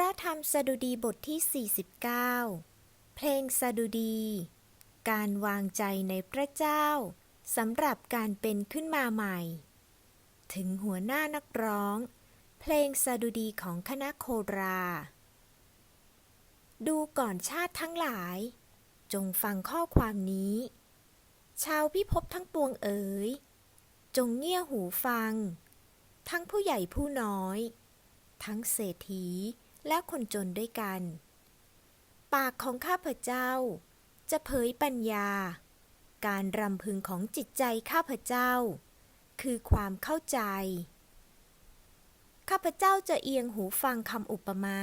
ระธรรมสดุดีบทที่ 49 เพลงสดุดี การวางใจในพระเจ้าสำหรับการเป็นขึ้นมาใหม่ ถึงหัวหน้านักร้อง เพลงสดุดีของคณะโครา ดูก่อนชาติทั้งหลาย จงฟังข้อความนี้ ชาวพิภพทั้งปวงเอ๋ย จงเงี่ยหูฟัง ทั้งผู้ใหญ่ผู้น้อยทั้งเศรษฐี และคนจนด้วยกัน ปากของข้าพเจ้า จะเผยปัญญา การรำพึงของจิตใจข้าพเจ้า คือความเข้าใจ ข้าพเจ้าจะเอียงหูฟังคำอุปมา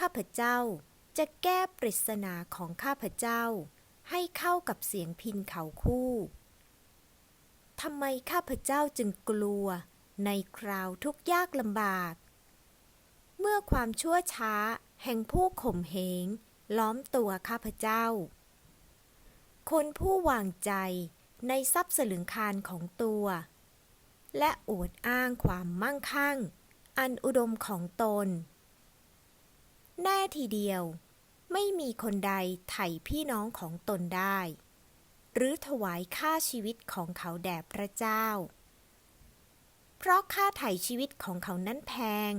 ข้าพเจ้าจะแก้ปริศนาของข้าพเจ้า ให้เข้ากับเสียงพินเขาคู่ทำไมข้าพเจ้าจึงกลัวในคราวทุกยากลำบาก มื่อความชั่วช้า แห่งผู้ข่มเหง ล้อมตัวข้าพเจ้า คนผู้วางใจในทรัพย์สลึงคารของตัว และอวดอ้างความมั่งคั่ง อันอุดมของตน แน่ทีเดียว ไม่มีคนใดไถ่พี่น้องของตนได้ หรือถวายค่าชีวิตของเขาแด่พระเจ้า เพราะค่าไถ่ชีวิตของเขานั้นแพง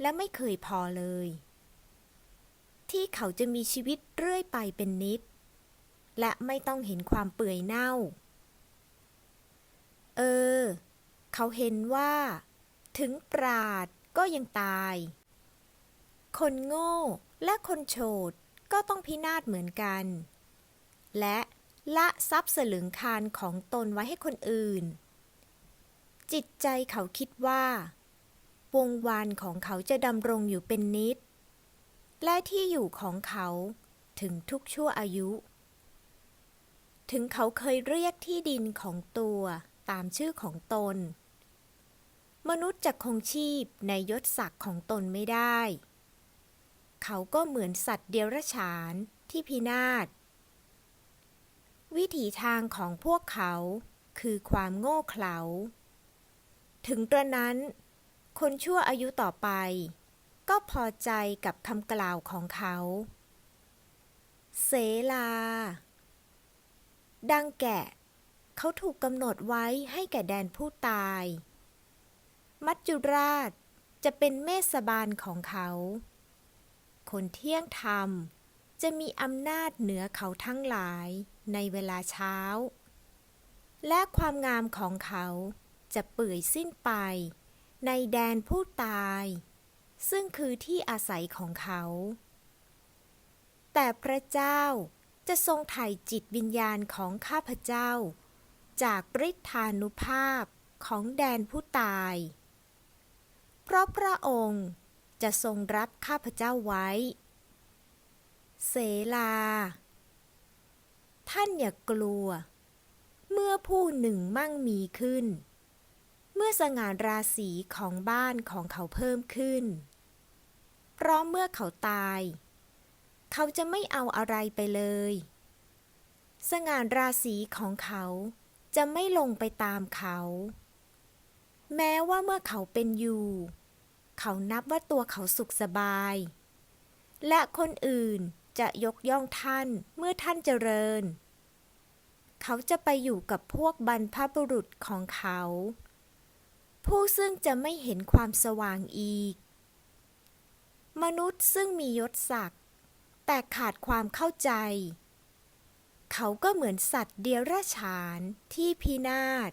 และไม่เคยพอเลย ที่เขาจะมีชีวิตเรื่อยไปเป็นนิด และไม่ต้องเห็นความเปื่อยเน่า เออ เขาเห็นว่า ถึงปราดก็ยังตาย คนโง่และคนโฉดก็ต้องพินาศเหมือนกัน และละทรัพย์สลึงคารของตนไว้ให้คนอื่น จิตใจเขาคิดว่า วงวานของเขาจะดำรงอยู่เป็นนิด และที่อยู่ของเขาถึงทุกชั่วอายุ ถึงเขาเคยเรียกที่ดินของตัวตามชื่อของตน มนุษย์จะคงชีพในยศศักดิ์ของตนไม่ได้ เขาก็เหมือนสัตว์เดรัจฉานที่พินาศ วิถีทางของพวกเขาคือความโง่เขลา ถึงกระนั้น คนชั่วอายุต่อไป ก็พอใจกับคำกล่าวของเขา เสลา ดังแกะ เขาถูกกำหนดไว้ให้แก่แดนผู้ตาย มัจจุราชจะเป็นเมสบาลของเขา คนเที่ยงธรรมจะมีอำนาจเหนือเขาทั้งหลายในเวลาเช้า และความงามของเขาจะเปื่อยสิ้นไป ในแดนผู้ตาย ซึ่งคือที่อาศัยของเขา แต่พระเจ้าจะทรงไถ่จิตวิญญาณของข้าพเจ้า จากฤทธานุภาพของแดนผู้ตาย เพราะพระองค์จะทรงรับข้าพเจ้าไว้ เสลา ท่านอย่ากลัว เมื่อผู้หนึ่งมั่งมีขึ้น เมื่อสง่าราศีของบ้านของเขาเพิ่มขึ้น เพราะเมื่อเขาตาย เขาจะไม่เอาอะไรไปเลย สง่าราศีของเขาจะไม่ลงไปตามเขา แม้ว่าเมื่อเขาเป็นอยู่ เขานับว่าตัวเขาสุขสบาย และคนอื่นจะยกย่องท่านเมื่อท่านเจริญ เขาจะไปอยู่กับพวกบรรพบุรุษของเขา ผู้ซึ่งจะไม่เห็นความสว่างอีก มนุษย์ซึ่งมียศศักดิ์แต่ขาดความเข้าใจ เขาก็เหมือนสัตว์เดียรัจฉานที่พินาศ